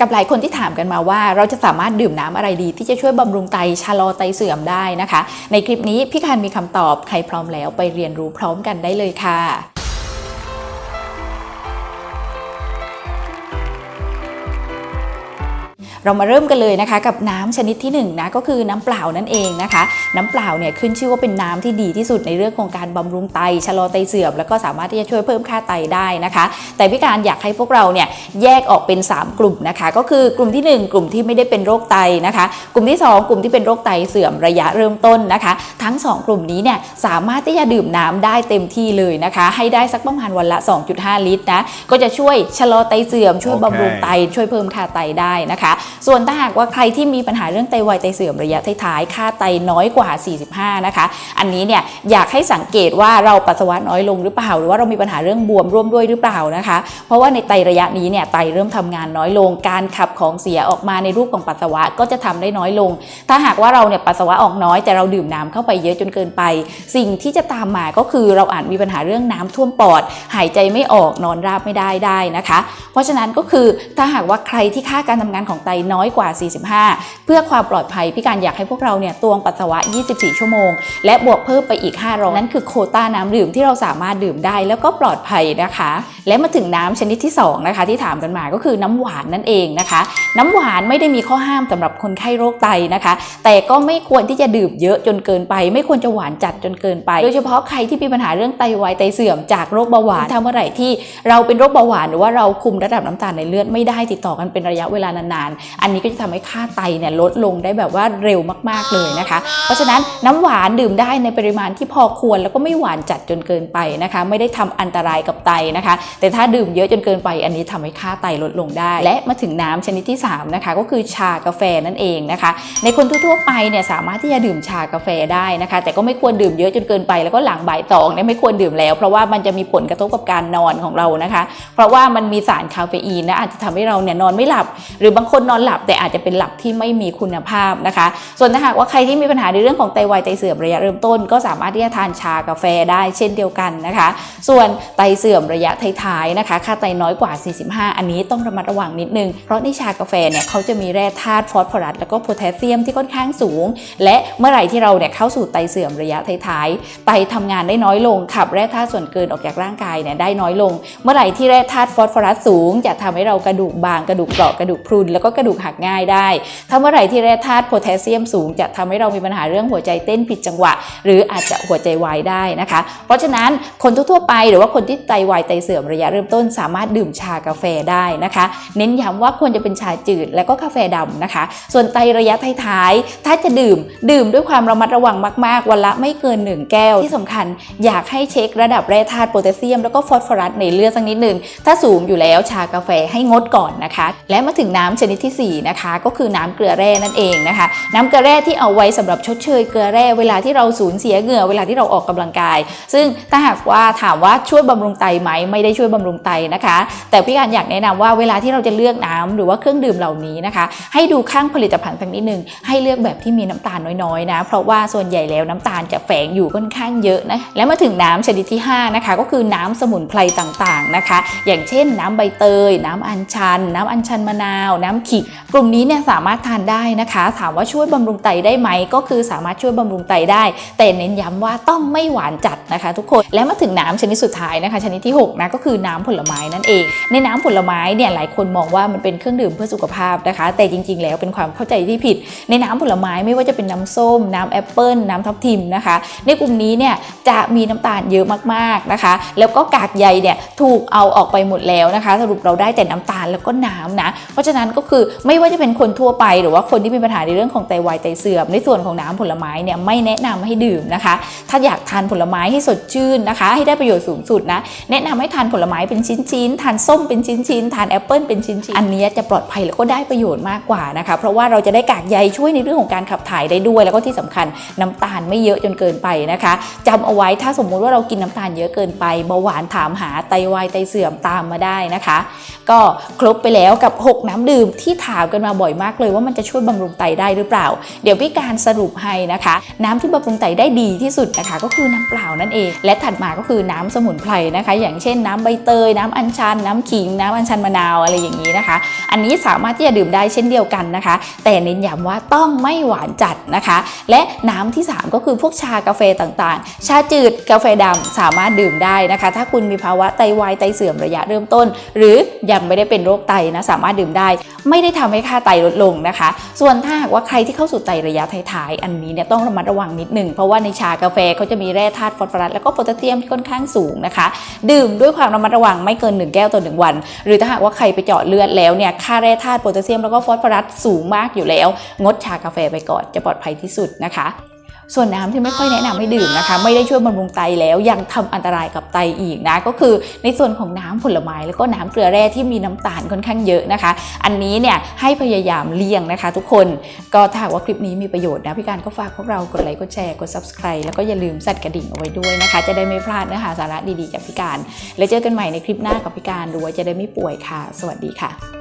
กับหลายคนที่ถามกันมาว่าเราจะสามารถดื่มน้ำอะไรดี ที่จะช่วยบำรุงไตชะลอไตเสื่อมได้นะคะ ในคลิปนี้พี่คานมีคำตอบใครพร้อมแล้วไปเรียนรู้พร้อมกันได้เลยค่ะ เรามาเริ่มกันเลยนะคะกับน้ำชนิดที่1นงนะก็คือน้ำเปล่านั่นเองนะคะ น้ำเปล่าเนี่ยขึ้นชื่อว่าเป็นน้ำที่ดีที่สุดในเรื่องของการบำรุงไตชะลอไตเสื่อมแล้วก็สามารถที่จะช่วยเพิ่มค่าไตได้นะคะ แต่พี่การอยากให้พวกเราเนี่ยแยกออกเป็น 3 กลุ่มนะคะ ก็คือกลุ่มทีหนึ่1 กลุ่มที่ไม่ได้เป็นโรคไตนะคะ กลุ่มที่ 2 กลุ่มที่เป็นโรคไตเสื่อมระยะเริ่มต้นนะคะ ทั้ง 2 กลุ่มนี้เนี่ยสามารถที่จะดื่มน้ำได้เต็มที่เลยนะคะ ให้ได้สักประมาณวันละ 2.5 ลิตรนะก็จะช่วยชะลอไตเสื่อมช่วยบำรุงไตช่วยเพิ่มค่าไตได้นะคะส่วนถ้าหากว่าใครที่มีปัญหาเรื่องไตวายไตเสื่อมระยะท้ายๆ ค่าไตน้อยกว่า 45 นะคะ อันนี้เนี่ยอยากให้สังเกตว่าเราปัสสาวะน้อยลงหรือเปล่า หรือว่าเรามีปัญหาเรื่องบวมร่วมด้วยหรือเปล่านะคะ เพราะว่าในไตระยะนี้เนี่ยไตเริ่มทำงานน้อยลง การขับของเสียออกมาในรูปของปัสสาวะก็จะทำได้น้อยลง ถ้าหากว่าเราเนี่ยปัสสาวะออกน้อยแต่เราดื่มน้ำเข้าไปเยอะจนเกินไป สิ่งที่จะตามมาก็คือเราอาจมีปัญหาเรื่องน้ำท่วมปอด หายใจไม่ออกนอนราบไม่ได้ได้นะคะ เพราะฉะนั้นก็คือถ้าหากว่าใครที่ค่าการทำงานของไตน้อยกว่า 45 เพื่อความปลอดภัยพี่การอยากให้พวกเราเนี่ยตวงปัสสาวะ 24 ชั่วโมง และบวกเพิ่มไปอีก 500นั่นคือโคต้าน้ำดื่มที่เราสามารถดื่มได้แล้วก็ปลอดภัยนะคะ และมาถึงน้ำชนิดที่สองนะคะที่ถามกันมาก็คือน้ำหวานนั่นเองนะคะ น้ำหวานไม่ได้มีข้อห้ามสำหรับคนไข้โรคไตนะคะ แต่ก็ไม่ควรที่จะดื่มเยอะจนเกินไป ไม่ควรจะหวานจัดจนเกินไป โดยเฉพาะใครที่มีปัญหาเรื่องไตวายไตเสื่อมจากโรคเบาหวานถ้าเมื่อไหร่ที่เราเป็นโรคเบาหวานหรือว่าเราคุมระดับน้ำตาลในเลือดไม่ได้ติดต่อกันเป็นระยะเวลานานอันนี้ก็จะทำให้ค่าไตเนี่ยลดลงได้แบบว่าเร็วมากๆเลยนะคะ เพราะฉะนั้นน้ำหวานดื่มได้ในปริมาณที่พอควรแล้วก็ไม่หวานจัดจนเกินไปนะคะ ไม่ได้ทำอันตรายกับไตนะคะ แต่ถ้าดื่มเยอะจนเกินไป อันนี้ทำให้ค่าไตลดลงได้ และมาถึงน้ำชนิดที่ 3 นะคะ ก็คือชากาแฟนั่นเองนะคะ ในคนทั่วๆไปเนี่ยสามารถที่จะดื่มชากาแฟได้นะคะ แต่ก็ไม่ควรดื่มเยอะจนเกินไปแล้วก็หลังบ่ายสองเนี่ยไม่ควรดื่มแล้ว เพราะว่ามันจะมีผลกระทบกับการนอนของเรานะคะ เพราะว่ามันมีสารคาเฟอีนนะอาจจะทำให้เราเนี่ยนอนไม่หลับ หรือบางคนนอนหลับแต่อาจจะเป็นหลับที่ไม่มีคุณภาพนะคะ ส่วนถ้าหากว่าใครที่มีปัญหาในเรื่องของไตวายไตเสื่อมระยะเริ่มต้น ก็สามารถที่จะทานชากาแฟได้เช่นเดียวกันนะคะ ส่วนไตเสื่อมระยะท้ายๆนะคะ ค่าไตน้อยกว่า 45 อันนี้ต้องระมัดระวังนิดนึง เพราะในชากาแฟเนี่ยเขาจะมีแร่ธาตุฟอสฟอรัสแล้วก็โพแทสเซียมที่ค่อนข้างสูง และเมื่อไหร่ที่เราเนี่ยเข้าสู่ไตเสื่อมระยะท้ายๆไตทำงานได้น้อยลงขับแร่ธาตุส่วนเกินออกจากร่างกายเนี่ยได้น้อยลง เมื่อไหร่ที่แร่ธาตุฟอสฟอรัสสูงจะทำให้เรากระดูกบางกระดูกเปราะกระดูกพรุนแล้วก็กระดูกหักง่ายได้ ถ้าเมื่อไหร่ที่แร่ธาตุโพแทสเซียมสูง จะทำให้เรามีปัญหาเรื่องหัวใจเต้นผิดจังหวะ หรืออาจจะหัวใจวายได้นะคะ เพราะฉะนั้นคนทั่วไปหรือว่าคนที่ไตวายไตเสื่อมระยะเริ่มต้นสามารถดื่มชากาแฟได้นะคะ เน้นย้ำว่าควรจะเป็นชาจืดและก็กาแฟดำนะคะ ส่วนไตระยะท้ายๆถ้าจะดื่มดื่มด้วยความระมัดระวังมากๆ วันละไม่เกิน 1 แก้วที่สำคัญ อยากให้เช็คระดับแร่ธาตุโพแทสเซียมแล้วก็ฟอสฟอรัสในเลือดสักนิดหนึ่งถ้าสูงอยู่แล้วชากาแฟให้งดก่อนนะคะ และมาถึงน้ำชนิดที่สี่นะคะก็คือน้ำเกลือแร่นั่นเองนะคะ น้ำเกลือแร่ที่เอาไว้สำหรับชดเชยเกลือแร่เวลาที่เราสูญเสียเหงื่อเวลาที่เราออกกำลังกาย ซึ่งถ้าหากว่าถามว่าช่วยบำรุงไตไหมไม่ได้ช่วยบำรุงไตนะคะ แต่พี่การอยากแนะนำว่าเวลาที่เราจะเลือกน้ำหรือว่าเครื่องดื่มเหล่านี้นะคะ ให้ดูข้างผลิตภัณฑ์สักนิดนึงให้เลือกแบบที่มีน้ำตาลน้อยๆนะเพราะว่าส่วนใหญ่แล้วน้ำตาลจะแฝงอยู่ค่อนข้างเยอะนะและมาถึงน้ำชนิดที่5นะคะก็คือน้ำสมุนไพรต่างๆนะคะ อย่างเช่น น้ำใบเตย น้ำอัญชัน น้ำอัญชันมะนาว น้ำขิงกลุ่มนี้เนี่ยสามารถทานได้นะคะ ถามว่าช่วยบำรุงไตได้ไหมก็คือสามารถช่วยบำรุงไตได้ แต่เน้นย้ำว่าต้องไม่หวานจัดนะคะ ทุกคนและมาถึงน้ำชนิดสุดท้ายนะคะ ชนิดที่6นะก็คือน้ำผลไม้นั่นเอง ในน้ำผลไม้เนี่ยหลายคนมองว่ามันเป็นเครื่องดื่มเพื่อสุขภาพนะคะ แต่จริง ๆ แล้วเป็นความเข้าใจที่ผิด ในน้ำผลไม้ไม่ว่าจะเป็นน้ำส้ม น้ำแอปเปิลน้ำทับทิมนะคะ ในกลุ่มนี้เนี่ยจะมีน้ำตาลเยอะมากๆนะคะ แล้วก็กากใยเนี่ยถูกเอาออกไปหมดแล้วนะคะ สรุปเราได้แต่น้ำตาลแล้วก็น้ำนะ เพราะฉะนั้นก็คือไม่ว่าจะเป็นคนทั่วไป หรือว่าคนที่มีปัญหาในเรื่องของไตวายไตเสื่อมในส่วนของน้ำผลไม้เนี่ยไม่แนะนำให้ดื่มนะคะ ถ้าอยากทานผลไม้ให้สดชื่นนะคะ ให้ได้ประโยชน์สูงสุดนะแนะนำให้ทานผลไม้เป็นชิ้นๆทานส้มเป็นชิ้นๆทานแอปเปิลเป็นชิ้นๆอันนี้จะปลอดภัยแล้วก็ได้ประโยชน์มากกว่านะคะ เพราะว่าเราจะได้กากใยช่วยในเรื่องของการขับถ่ายได้ด้วย แล้วก็ที่สำคัญน้ำตาลไม่เยอะจนเกินไปนะคะจำเอาไว้ถ้าสมมุติว่าเรากินน้ำตาลเยอะเกินไปเบาหวานถามหาไตวายไตเสื่อมตามมาได้นะคะ ก็ครบไปแล้วกับ 6 น้ำดื่มที่ถามกันมาบ่อยมากเลยว่ามันจะช่วยบำรุงไตได้หรือเปล่า เดี๋ยวพี่การสรุปให้นะคะ น้ำที่บำรุงไตได้ดีที่สุดนะคะ ก็คือน้ำเปล่านั่นเอง และถัดมาก็คือน้ำสมุนไพรนะคะ อย่างเช่นน้ำใบเตย น้ำอัญชัน น้ำขิง น้ำอัญชันมะนาวอะไรอย่างนี้นะคะ อันนี้สามารถที่จะดื่มได้เช่นเดียวกันนะคะ แต่เน้นย้ำว่าต้องไม่หวานจัดนะคะ และน้ำที่ 3 ก็คือพวกชากาแฟต่างๆ ชาจืดกาแฟดำสามารถดื่มได้นะคะ ถ้าคุณมีภาวะไตวายไตเสื่อมระยะเริ่มต้น หรือยังไม่ได้เป็นโรคไตนะสามารถดื่มได้ ไม่ได้ทำให้ค่าไตลดลงนะคะ ส่วนถ้าหากว่าใครที่เข้าสู่ไตระยะท้ายๆ อันนี้เนี่ยต้องระมัดระวังนิดหนึ่งเพราะว่าในชากาแฟเขาจะมีแร่ธาตุฟอสฟอรัสแล้วก็โพแทสเซียมที่ค่อนข้างสูงนะคะ ดื่มด้วยความระมัดระวังไม่เกิน 1 แก้วต่อ1วัน หรือถ้าหากว่าใครไปเจาะเลือดแล้วเนี่ยค่าแร่ธาตุโพแทสเซียมแล้วก็ฟอสฟอรัสสูงมากอยู่แล้ว งดชากาแฟไปก่อนจะปลอดภัยที่สุดนะคะ ส่วนน้ำที่ไม่ค่อยแนะนำให้ดื่มนะคะ ไม่ได้ช่วยบำรุงไตแล้วยังทำอันตรายกับไตอีกนะ ก็คือในส่วนของน้ำผลไม้แล้วก็น้ำเกลือแร่ที่มีน้ำตาลค่อนข้างเยอะนะคะ อันนี้เนี่ยให้พยายามเลี่ยงนะคะ ทุกคนก็ถ้าว่าคลิปนี้มีประโยชน์นะพี่การก็ฝากพวกเรากดไลค์กดแชร์กด subscribe แล้วก็อย่าลืมสั่นกระดิ่งเอาไว้ด้วยนะคะ จะได้ไม่พลาดเนื้อหาสาระดีๆจากพี่การ แล้วเจอกันใหม่ในคลิปหน้ากับพี่การดูว่าจะได้ไม่ป่วยค่ะ สวัสดีค่ะ